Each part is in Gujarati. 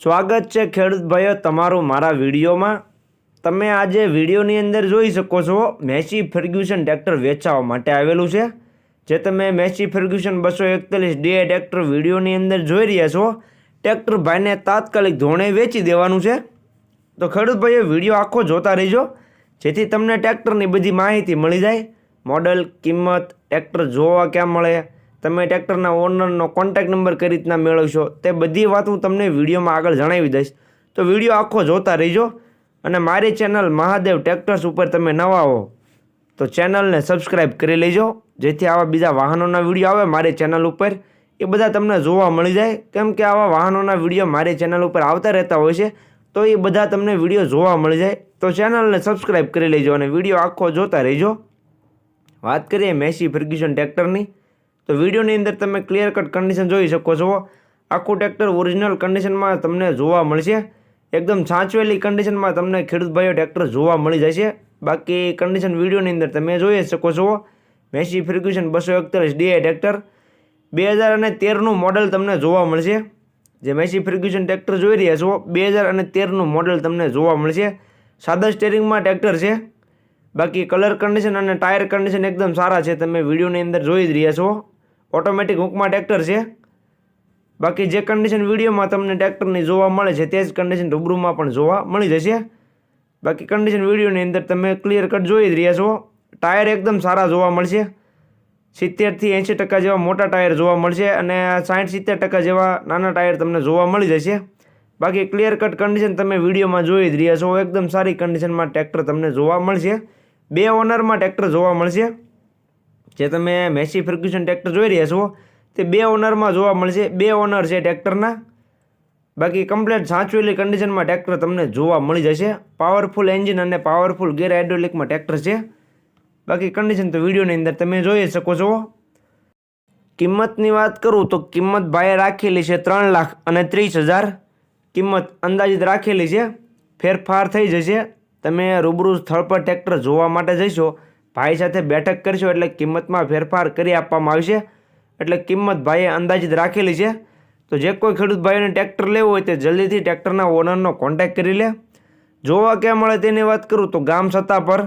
સ્વાગત છે ખેડૂત ભાઈઓ તમારું મારા વિડીયોમાં. તમે આજે વિડીયોની અંદર જોઈ શકો છો મેસી ફર્ગ્યુસન ટ્રેક્ટર વેચાવા માટે આવેલું છે. જે તમે મેસી ફર્ગ્યુસન બસો એકતાલીસ ડીએ ટ્રેક્ટર વિડીયોની અંદર જોઈ રહ્યા છો, ટ્રેક્ટર ભાઈને તાત્કાલિક ધોરણે વેચી દેવાનું છે. તો ખેડૂત ભાઈએ વીડિયો આખો જોતા રહેજો, જેથી તમને ટ્રેક્ટરની બધી માહિતી મળી જાય. મોડલ, કિંમત, ટ્રેક્ટર જોવા ક્યાં મળે તમે ટ્રેક્ટરના ઓનરનો કોન્ટેક નંબર કઈ રીતના મેળવશો તે બધી વાત હું તમને વિડીયોમાં આગળ જણાવી દઈશ. તો વીડિયો આખો જોતા રહેજો અને મારી ચેનલ મહાદેવ ટ્રેક્ટર્સ ઉપર તમે નવા હો, તો ચેનલને સબસ્ક્રાઈબ કરી લેજો. જેથી આવા બીજા વાહનોના વીડિયો આવે મારી ચેનલ ઉપર. એ બધા તમને જોવા મળી જાય. કેમ કે આવા વાહનોના વીડિયો મારી ચેનલ ઉપર આવતા રહેતા હોય છે, તો એ બધા તમને વીડિયો જોવા મળી જાય. તો ચેનલને સબસ્ક્રાઈબ કરી લેજો અને વીડિયો આખો જોતા રહેજો. વાત કરીએ મેસી ફર્ગ્યુસન ટ્રેક્ટરની. તો વિડીયોની અંદર તમે ક્લિયર કટ કન્ડિશન જોઈ શકો છો. આખું ટ્રેક્ટર ઓરિજિનલ કન્ડિશનમાં તમને જોવા મળશે. એકદમ સાચવેલી કન્ડિશનમાં તમને ખેડૂત ભાઈઓ ટ્રેક્ટર જોવા મળી જશે. બાકી કન્ડિશન વિડીયોની અંદર તમે જોઈ શકો છો. મેસી ફ્રિક્યુશન બસો એકતાલીસ ડીઆઈ ટ્રેક્ટર બે હજાર અને તેરનું મોડલ તમને જોવા મળશે. જે મેસી ફ્રિક્યુશન ટ્રેક્ટર જોઈ રહ્યા છો, બે હજાર અને તેરનું મોડલ તમને જોવા મળશે. સાદા સ્ટેરિંગમાં ટ્રેક્ટર છે. બાકી કલર કન્ડિશન અને ટાયર કન્ડિશન એકદમ સારા છે. તમે વિડીયોની અંદર જોઈ જ રહ્યા છો. ઓટોમેટિક હુકમાં ટ્રેક્ટર છે. બાકી જે કન્ડિશન વિડીયોમાં તમને ટ્રેક્ટરની જોવા મળે છે, તે જ કન્ડિશન રૂબરૂમાં પણ જોવા મળી જશે. બાકી કન્ડિશન વિડીયોની અંદર તમે ક્લિયર કટ જોઈ જ રહ્યા છો. ટાયર એકદમ સારા જોવા મળશે. સિત્તેરથી એંશી ટકા જેવા મોટા ટાયર જોવા મળશે અને સાઠ સિત્તેર ટકા જેવા નાના ટાયર તમને જોવા મળી જશે. બાકી ક્લિયર કટ કન્ડિશન તમે વિડીયોમાં જોઈ જ રહ્યા છો. એકદમ સારી કન્ડિશનમાં ટ્રેક્ટર તમને જોવા મળશે. બે ઓનરમાં ટ્રેક્ટર જોવા મળશે. જે તમે મેસી ફર્ગ્યુસન ટ્રેક્ટર જોઈ રહ્યા છો, તે બે ઓનરમાં જોવા મળશે. બે ઓનર છે ટ્રેક્ટરના. બાકી કમ્પ્લેટ સાચવેલી કન્ડિશનમાં ટ્રેક્ટર તમને જોવા મળી જશે. પાવરફુલ એન્જિન અને પાવરફુલ ગેર હાઇડ્રોલિકમાં ટ્રેક્ટર છે. બાકી કન્ડિશન તો વિડીયોની અંદર તમે જોઈ શકો છો. કિંમતની વાત કરું તો કિંમત ભાઈએ રાખેલી છે ત્રણ લાખ અને ત્રીસ હજાર. કિંમત અંદાજિત રાખેલી છે. ફેરફાર થઈ જશે. તમે રૂબરૂ સ્થળ પર ટ્રેક્ટર જોવા માટે જઈશો ભાઈ સાથે બેઠક કરશો એટલે કિંમતમાં ફેરફાર કરી આપવામાં આવશે. એટલે કિંમત ભાઈએ અંદાજિત રાખેલી છે. તો જે કોઈ ખેડૂત ભાઈઓને ટ્રેક્ટર લેવું હોય તે જલ્દીથી ટ્રેક્ટરના ઓનરનો કોન્ટેક્ટ કરી લે. જોવા ક્યાં મળે તેની વાત કરું તો ગામ સત્તા પર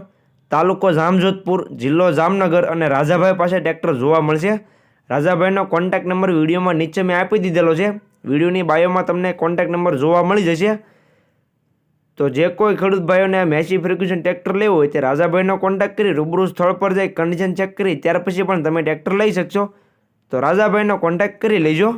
તાલુકો જામજોધપુર, જિલ્લો જામનગર અને રાજાભાઈ પાસે ટ્રેક્ટર જોવા મળશે. રાજાભાઈનો કોન્ટેક્ટ નંબર વિડીયોમાં નીચે મેં આપી દીધેલો છે. વિડીયોની બાયોમાં તમને કોન્ટેક્ટ નંબર જોવા મળી જશે. તો જે કોઈ ખેડૂત ભાઈઓને આ મેસી ફ્રિક્યુશન ટ્રેક્ટર લેવું હોય તે રાજાભાઈનો કોન્ટેક્ટ કરી રૂબરૂ સ્થળ પર જઈ કન્ડિશન ચેક કરી, ત્યાર પછી પણ તમે ટ્રેક્ટર લઈ શકશો. તો રાજાભાઈનો કોન્ટેક્ટ કરી લેજો.